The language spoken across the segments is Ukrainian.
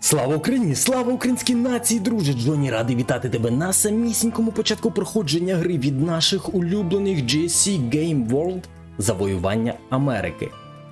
Слава Україні! Слава українській нації, друже! Джоні радий вітати тебе на самісінькому початку проходження гри від наших улюблених GSC Game World Завоювання Америки.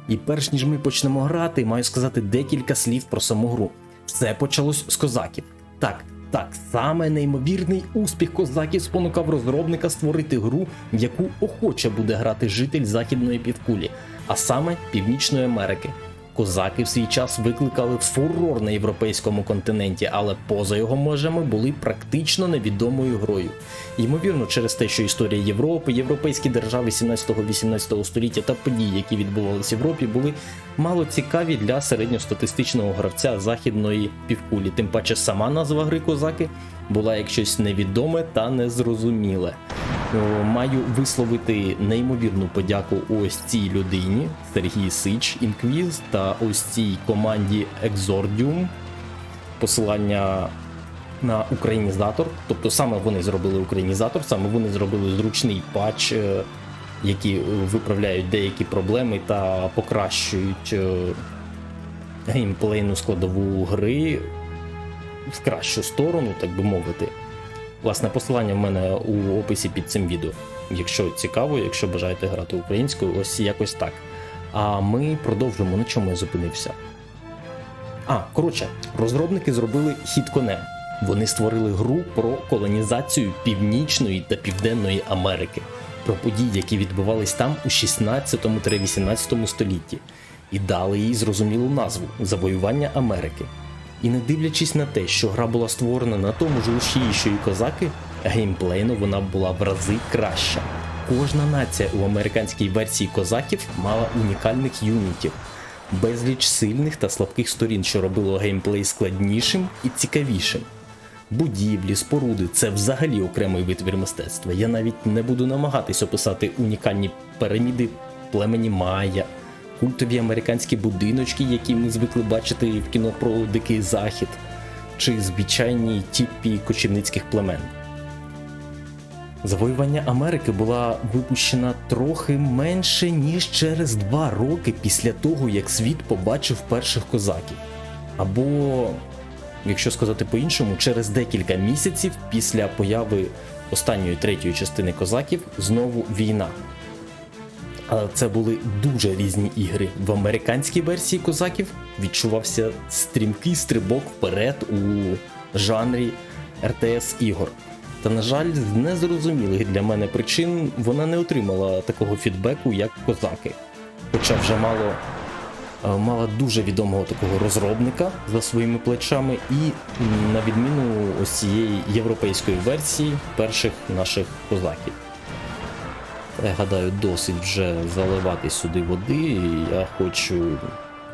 І перш ніж ми почнемо грати, маю сказати декілька слів про саму гру. Все почалось з козаків. Так, так, саме неймовірний успіх козаків спонукав розробника створити гру, в яку охоче буде грати житель західної півкулі, а саме Північної Америки. Козаки в свій час викликали фурор на європейському континенті, але поза його межами були практично невідомою грою. Ймовірно, через те, що історія Європи, європейські держави 17-18 століття та події, які відбувалися в Європі, були мало цікаві для середньостатистичного гравця західної півкулі. Тим паче сама назва гри козаки була як щось невідоме та незрозуміле. О, Маю висловити неймовірну подяку ось цій людині Сергій Сич, Інквіз та ось цій команді Exordium. Посилання на українізатор. Тобто саме вони зробили українізатор, саме вони зробили зручний патч, е, які виправляють деякі проблеми та покращують е, геймплейну складову гри в кращу сторону, так би мовити. Власне, посилання в мене у описі під цим відео. Якщо цікаво, якщо бажаєте грати українською, ось якось так. А ми продовжимо, на чому я зупинився. А, коротше, розробники зробили хід конем. Вони створили гру про колонізацію Північної та Південної Америки, про події, які відбувались там у 16-18 столітті, і дали їй зрозумілу назву Завоювання Америки. І не дивлячись на те, що гра була створена на тому ж рушії, що і козаки, геймплейно вона була в рази краща. Кожна нація у американській версії козаків мала унікальних юнітів, безліч сильних та слабких сторін, що робило геймплей складнішим і цікавішим. Будівлі, споруди це взагалі окремий витвір мистецтва. Я навіть не буду намагатись описати унікальні піраміди племені Майя, культові американські будиночки, які ми звикли бачити в кіно про Дикий Захід, чи звичайні тіпі кочівницьких племен. Завоювання Америки була випущена трохи менше ніж через два роки після того, як світ побачив перших козаків. Або, якщо сказати по-іншому, через декілька місяців після появи останньої третьої частини козаків знову війна. Це були дуже різні ігри. В американській версії козаків відчувався стрімкий стрибок вперед у жанрі RTS ігор. Та, на жаль, з незрозумілих для мене причин вона не отримала такого фідбеку, як козаки. Хоча вже мало, е, мала дуже відомого такого розробника за своїми плечами, і на відміну ось цієї європейської версії перших наших козаків. Я гадаю, досить вже заливати сюди води. і Я хочу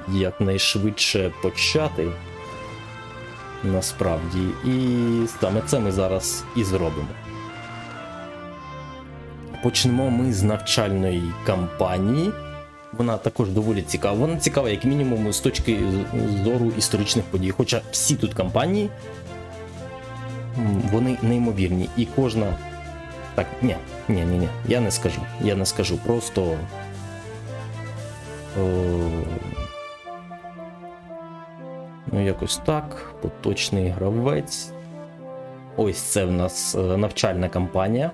якнайшвидше почати. Насправді, і саме це ми зараз і зробимо. Почнемо ми з навчальної кампанії. Вона також доволі цікава. Вона цікава, як мінімум, з точки зору історичних подій. Хоча всі тут кампанії вони неймовірні. І кожна так, ні, ні, ні, ні, я не скажу. Я не скажу. Просто. О, ну, якось так. Поточний гравець. Ось це в нас е, навчальна кампанія.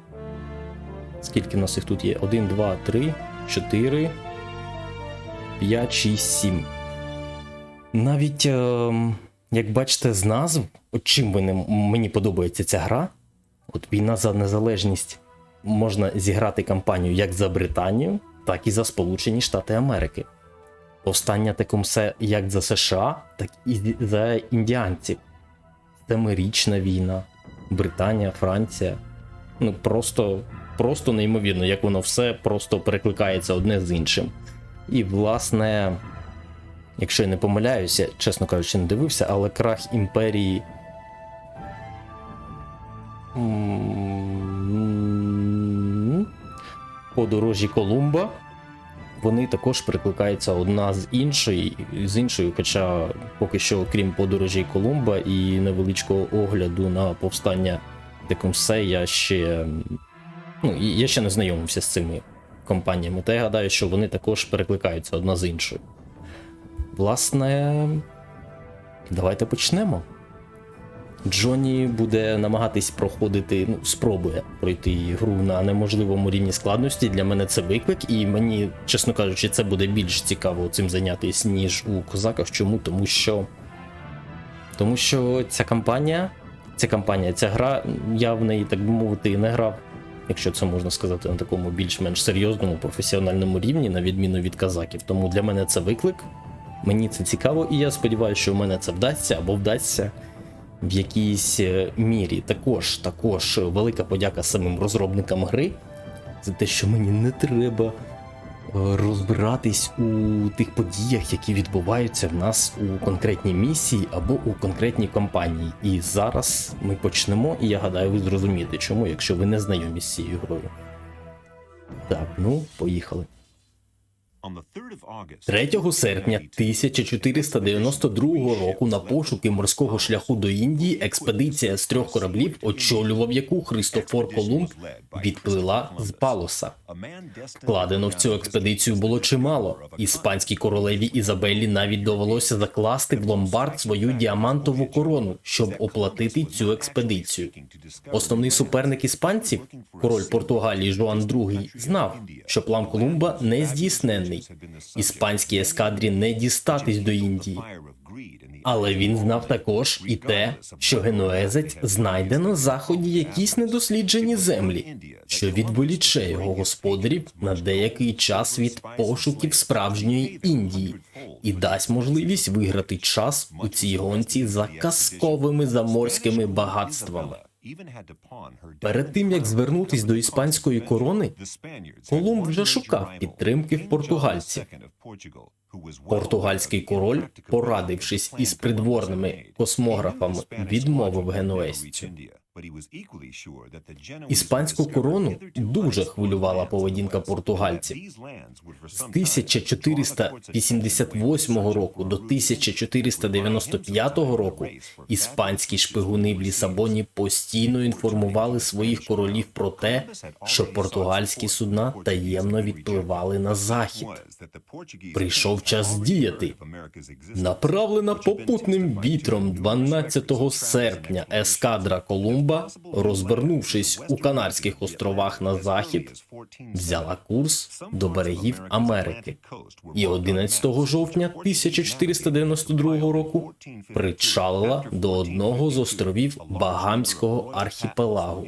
Скільки в нас їх тут є? 1, 2, 3, 4, 5, 6, 7. Навіть, е, як бачите, з назв, чим мені подобається ця гра, От війна за незалежність можна зіграти кампанію як за Британію, так і за Сполучені Штати Америки. Повстання Текумсе як за США, так і за індіанців. Семирічна війна, Британія, Франція. Ну просто, просто неймовірно, як воно все просто перекликається одне з іншим. І, власне, якщо я не помиляюся, чесно кажучи, не дивився, але крах імперії подорожі Колумба. Вони також перекликаються одна з іншої, з іншою, хоча поки що, крім подорожі Колумба і невеличкого огляду на повстання Текумсе, я ще. Ну, я ще не знайомився з цими компаніями. Та я гадаю, що вони також перекликаються одна з іншою. Власне, Давайте почнемо. Джонні буде намагатись проходити, ну, спробує пройти гру на неможливому рівні складності. Для мене це виклик, і мені, чесно кажучи, це буде більш цікаво цим зайнятися, ніж у козаках. Чому? Тому що. Тому що ця кампанія, ця кампанія, ця гра, я в неї, так би мовити, не грав, якщо це можна сказати, на такому більш-менш серйозному професіональному рівні, на відміну від казаків. Тому для мене це виклик. Мені це цікаво, і я сподіваюся, що в мене це вдасться або вдасться в якійсь е, мірі. Також, також велика подяка самим розробникам гри за те, що мені не треба е, розбиратись у тих подіях, які відбуваються в нас у конкретній місії або у конкретній кампанії. І зараз ми почнемо, і я гадаю, ви зрозумієте, чому, якщо ви не знайомі з цією грою. Так, ну, поїхали. 3 серпня 1492 року на пошуки морського шляху до Індії експедиція з трьох кораблів, очолював яку Христофор Колумб, відплила з Палоса. Вкладено в цю експедицію було чимало. Іспанській королеві Ізабеллі навіть довелося закласти в ломбард свою діамантову корону, щоб оплатити цю експедицію. Основний суперник іспанців, король Португалії Жуан II, знав, що план Колумба не здійснений. Іспанській ескадрі не дістатись до Індії. Але він знав також і те, що генуезець знайде на заході якісь недосліджені землі, що відволіче його господарів на деякий час від пошуків справжньої Індії і дасть можливість виграти час у цій гонці за казковими заморськими багатствами. Перед тим як звернутись до іспанської корони, Колумб вже шукав підтримки в португальців. Португальський король, порадившись із придворними космографами, відмовив генуезцю. Іспанську корону дуже хвилювала поведінка португальців. З 1488 року до 1495 року іспанські шпигуни в Лісабоні постійно інформували своїх королів про те, що португальські судна таємно відпливали на захід. Прийшов час діяти. Направлена попутним вітром 12 серпня ескадра Колумба, розвернувшись у Канарських островах на захід, взяла курс до берегів Америки і 11 жовтня 1492 року причалила до одного з островів Багамського архіпелагу.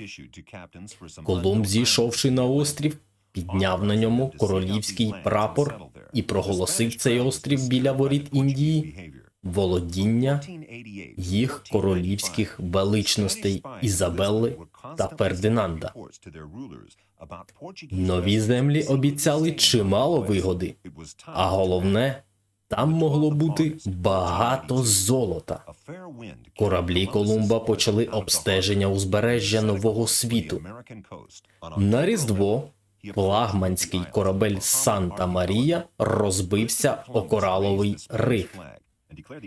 Колумб, зійшовши на острів, підняв на ньому королівський прапор і проголосив цей острів біля воріт Індії володіння їх королівських величностей Ізабелли та Фердинанда. Нові землі обіцяли чимало вигоди, а головне, там могло бути багато золота. Кораблі Колумба почали обстеження узбережжя нового світу. На різдво флагманський корабель Санта Марія розбився о кораловий риф.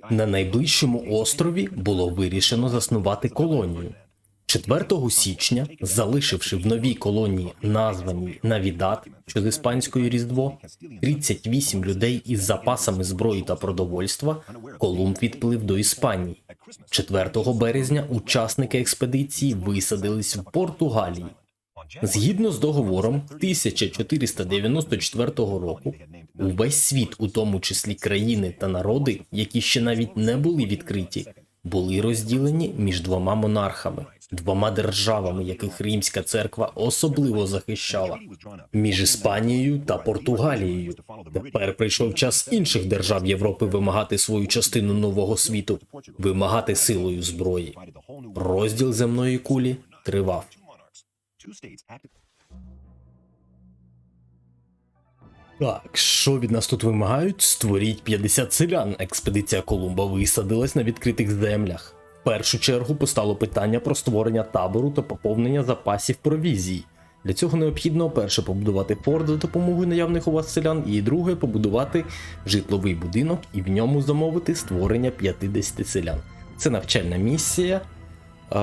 На найближчому острові було вирішено заснувати колонію. 4 січня, залишивши в новій колонії, названій Навідат, що з іспанської різдво, 38 людей із запасами зброї та продовольства, Колумб відплив до Іспанії. 4 березня учасники експедиції висадились в Португалії. Згідно з договором 1494 року, увесь світ, у тому числі країни та народи, які ще навіть не були відкриті, були розділені між двома монархами, двома державами, яких римська церква особливо захищала між Іспанією та Португалією. Тепер прийшов час інших держав Європи вимагати свою частину нового світу, вимагати силою зброї. Розділ земної кулі тривав. Так, що від нас тут вимагають? Створіть 50 селян. Експедиція Колумба висадилась на відкритих землях. В першу чергу постало питання про створення табору та поповнення запасів провізії. Для цього необхідно перше побудувати форт за допомогою наявних у вас селян, і друге побудувати житловий будинок і в ньому замовити створення 50 селян. Це навчальна місія. Е,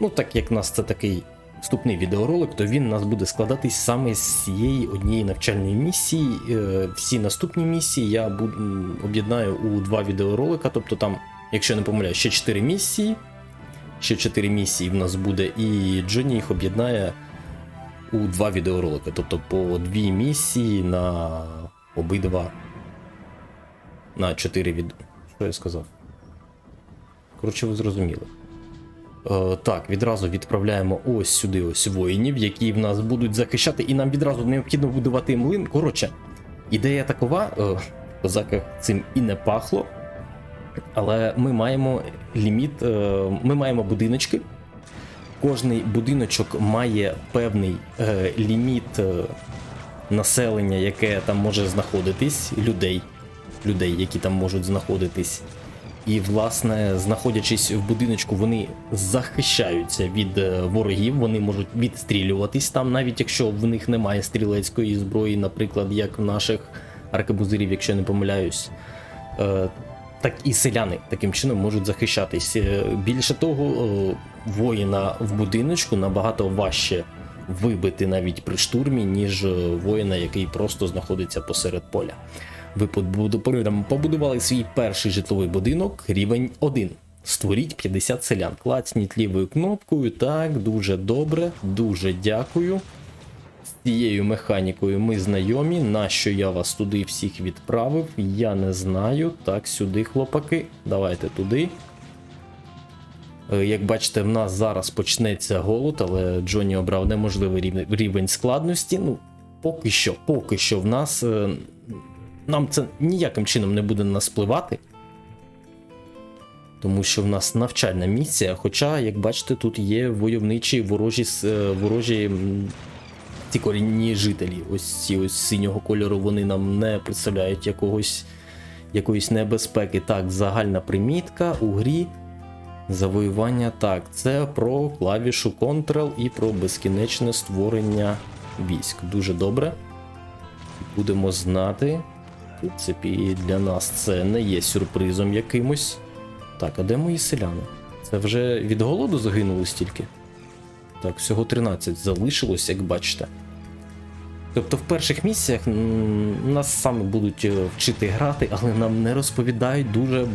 ну, так як в нас це такий вступний відеоролик, то він у нас буде складатись саме з цієї однієї навчальної місії. Е, Всі наступні місії я об'єднаю у два відеоролика, тобто там якщо не помиляю, ще 4 місії. Ще 4 місії в нас буде, і Джонні їх об'єднає у два відеоролики. Тобто по дві місії на обидва. На 4 від. Що я сказав? Коротше, ви зрозуміли. Е, так, відразу відправляємо ось сюди ось воїнів, які в нас будуть захищати, і нам відразу необхідно будувати млин. Коротше, ідея такова, е, козаках цим і не пахло. Але ми маємо ліміт, е, ми маємо будиночки. Кожний будиночок має певний ліміт населення, яке там може знаходитись, людей, людей, які там можуть знаходитись. І, власне, знаходячись в будиночку, вони захищаються від е, ворогів, вони можуть відстрілюватись там, навіть якщо в них немає стрілецької зброї, наприклад, як в наших аркебузирів, якщо не помиляюсь. Е, Так і селяни таким чином можуть захищатись. Е, Більше того, воїна в будиночку набагато важче вибити навіть при штурмі, ніж воїна, який просто знаходиться посеред поля. Ви побудували свій перший житловий будинок, рівень 1. Створіть 50 селян. Клацніть лівою кнопкою. Так, дуже добре, дуже дякую. З цією механікою ми знайомі. Нащо я вас туди всіх відправив? Я не знаю. Так, сюди, хлопаки. Давайте туди. Е, Як бачите, в нас зараз почнеться голод, але Джонні обрав неможливий рівень- рівень складності. Ну, поки що, поки що в нас. Нам це ніяким чином не буде на нас впливати. Тому що в нас навчальна місія. Хоча, як бачите, тут є войовничі ворожі, е, ворожі ці корінні жителі. Ось ці ось синього кольору вони нам не представляють якогось, якоїсь небезпеки. Так, загальна примітка у грі. Завоювання. Так, це про клавішу Ctrl і про безкінечне створення військ. Дуже добре. Будемо знати. Принципі, для нас це не є сюрпризом якимось. Так, а де мої селяни? Це вже від голоду загинули стільки? Так, всього 13 залишилось, як бачите. Тобто в перших місіях нас саме будуть е, вчити грати, але нам не розповідають дуже,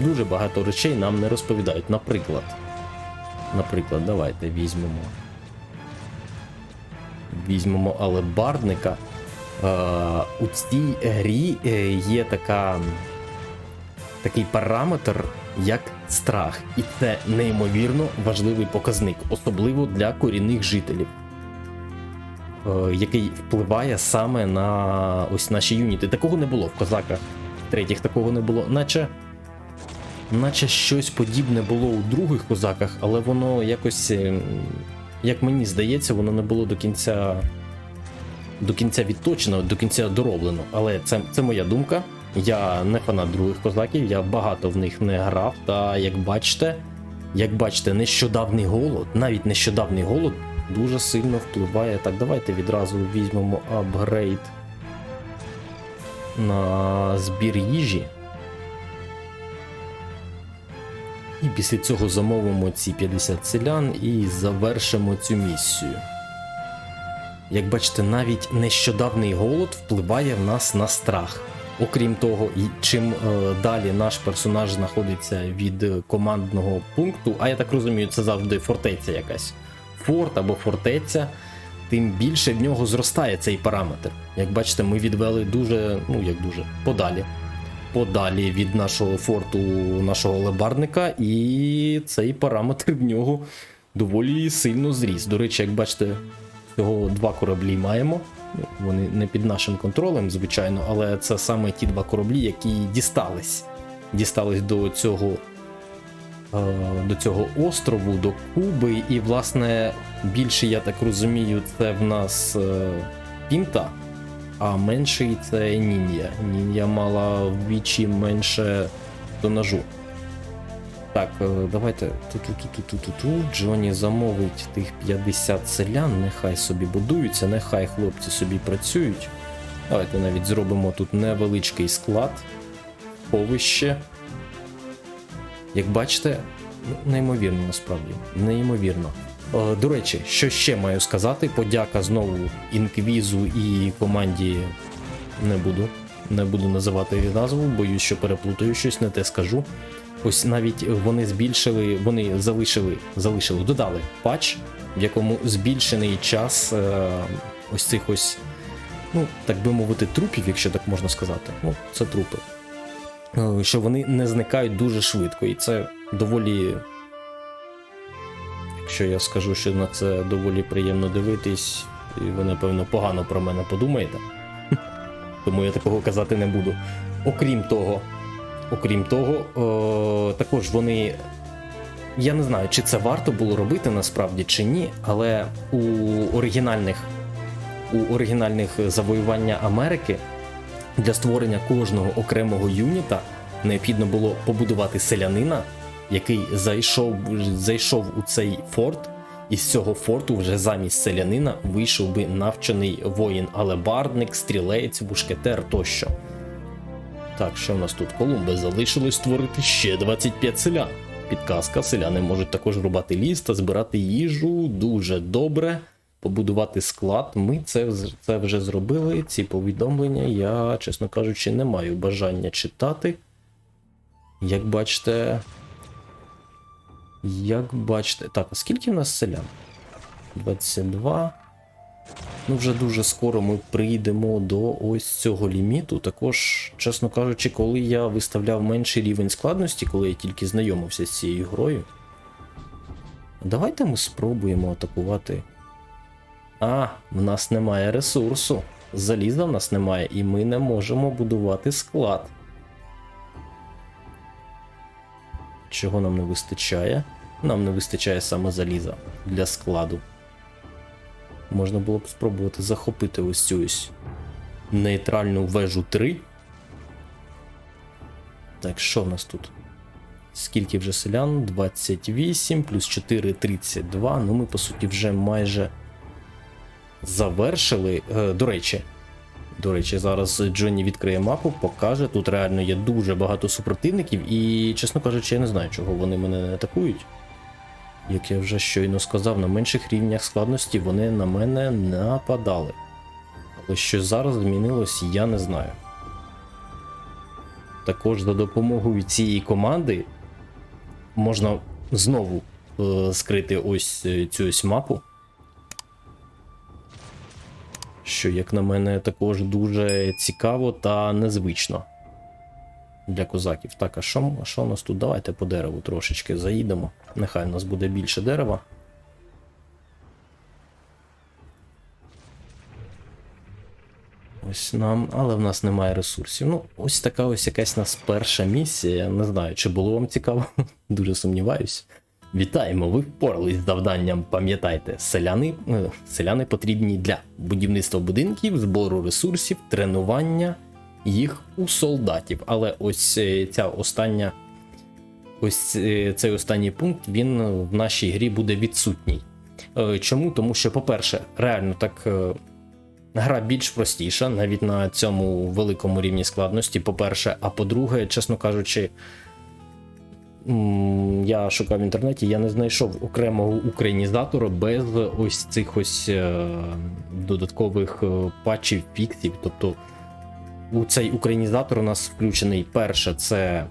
дуже багато речей нам не розповідають. Наприклад, наприклад, давайте візьмемо. Візьмемо алебардника. Е, у цій грі е, є така, такий параметр, як страх, і це неймовірно важливий показник, особливо для корінних жителів, е, який впливає саме на ось наші юніти. Такого не було в козаках. Третіх такого не було, наче. Наче щось подібне було у других козаках, але воно якось, е, як мені здається, воно не було до кінця до кінця відточено, до кінця дороблено. Але це, це моя думка. Я не фанат других козаків, я багато в них не грав. Та як бачите, як бачите, нещодавний голод, навіть нещодавний голод дуже сильно впливає. Так, давайте відразу візьмемо апгрейд на збір їжі. І після цього замовимо ці 50 селян і завершимо цю місію. Як бачите, навіть нещодавний голод впливає в нас на страх. Окрім того, і чим е, далі наш персонаж знаходиться від командного пункту, а я так розумію, це завжди фортеця якась. Форт або фортеця, тим більше в нього зростає цей параметр. Як бачите, ми відвели дуже, ну як дуже, подалі. Подалі від нашого форту нашого лебарника, і цей параметр в нього доволі сильно зріс. До речі, як бачите, Всього два кораблі маємо. Вони не під нашим контролем, звичайно, але це саме ті два кораблі, які дістались. Дістались до цього, е, до цього острову, до Куби. І, власне, більше, я так розумію, це в нас е, Пінта, а менший це Нін'я. Нін'я мала вдвічі менше тонажу. Так, е, давайте ту-ту-ту-ту-ту-ту. Джоні замовить тих 50 селян, нехай собі будуються, нехай хлопці собі працюють. Давайте навіть зробимо тут невеличкий склад, повище. Як бачите, ну, неймовірно насправді. Неймовірно. Е, До речі, що ще маю сказати? Подяка знову інквізу і команді не буду. Не буду називати її назву, боюсь, що переплутаю щось, не те скажу. Ось навіть вони збільшили, вони залишили, залишили, додали патч, в якому збільшений час е, ось цих ось, ну, так би мовити, трупів, якщо так можна сказати. Ну, це трупи. Е, Що вони не зникають дуже швидко, і це доволі. Якщо я скажу, що на це доволі приємно дивитись, і ви, напевно, погано про мене подумаєте. Тому я такого казати не буду. Окрім того, окрім того, е, також вони. Я не знаю, чи це варто було робити насправді чи ні, але у оригінальних, у оригінальних завоювання Америки для створення кожного окремого юніта необхідно було побудувати селянина, який зайшов, зайшов у цей форт, і з цього форту вже замість селянина вийшов би навчений воїн алебардник, стрілець, бушкетер тощо. Так, що в нас тут? Колумби залишилось створити ще 25 селян. Підказка, селяни можуть також рубати ліс та збирати їжу дуже добре. Побудувати склад. Ми це, це вже зробили. Ці повідомлення я, чесно кажучи, не маю бажання читати. Як бачите. Як бачите. Так, скільки в нас селян? 22. Ну, вже дуже скоро ми прийдемо до ось цього ліміту. Також, чесно кажучи, коли я виставляв менший рівень складності, коли я тільки знайомився з цією грою. Давайте ми спробуємо атакувати. А, в нас немає ресурсу. Заліза в нас немає, і ми не можемо будувати склад. Чого нам не вистачає? Нам не вистачає саме заліза для складу. Можна було б спробувати захопити ось цю ось нейтральну вежу 3. Так, що в нас тут? Скільки вже селян? 28 плюс 4 32. Ну, ми, по суті, вже майже завершили. Е, до речі, до речі, зараз Джонні відкриє мапу, покаже. Тут реально є дуже багато супротивників, і, чесно кажучи, я не знаю, чого вони мене не атакують. Як я вже щойно сказав, на менших рівнях складності вони на мене нападали. Але що зараз змінилось, я не знаю. Також за допомогою цієї команди можна знову е, скрити ось е, цю ось мапу. Що, як на мене, також дуже цікаво та незвично для козаків. Так, а що, що у нас тут? Давайте по дереву трошечки заїдемо. Нехай у нас буде більше дерева. Ось нам, але в нас немає ресурсів. Ну, ось така ось якась нас перша місія. Я не знаю, чи було вам цікаво. Дуже сумніваюсь. Вітаємо! Ви впорались з завданням. Пам'ятайте, селяни, е, селяни потрібні для будівництва будинків, збору ресурсів, тренування їх у солдатів. Але ось е, ця остання, ось е, цей останній пункт він в нашій грі буде відсутній. Е, Чому? Тому що, по-перше, реально так. Гра більш простіша, навіть на цьому великому рівні складності, по-перше, а по-друге, чесно кажучи, я шукав в інтернеті, я не знайшов окремого українізатора без ось цих ось додаткових патчів, фіксів. Тобто у цей українізатор у нас включений перше, це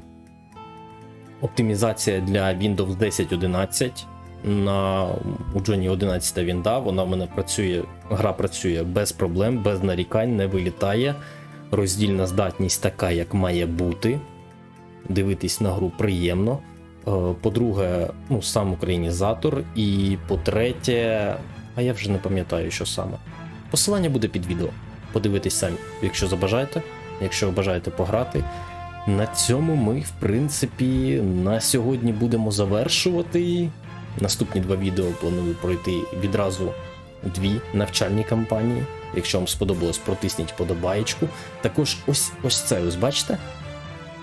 оптимізація для Windows 10.11. На у Джоні 11 він дав, вона в мене працює, гра працює без проблем, без нарікань, не вилітає. Роздільна здатність така, як має бути. Дивитись на гру приємно. Е, По-друге, ну, сам українізатор. І по-третє, а я вже не пам'ятаю, що саме. Посилання буде під відео. Подивитись самі, якщо забажаєте, якщо бажаєте пограти. На цьому ми, в принципі, на сьогодні будемо завершувати. Наступні два відео планую пройти відразу дві навчальні кампанії. Якщо вам сподобалось, протисніть подобаєчку. Також ось ось це, ось бачите?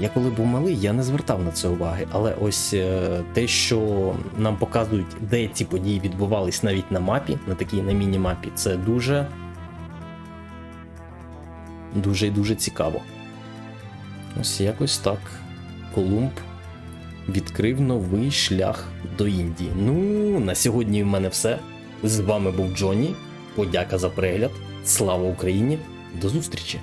Я коли був малий, я не звертав на це уваги, але ось е, те, що нам показують, де ці події відбувались навіть на мапі, на такій на міні-мапі, це дуже дуже і дуже цікаво. Ось якось так. Колумб відкрив новий шлях до Індії. Ну, на сьогодні в мене все. З вами був Джонні. Подяка за перегляд. Слава Україні! До зустрічі!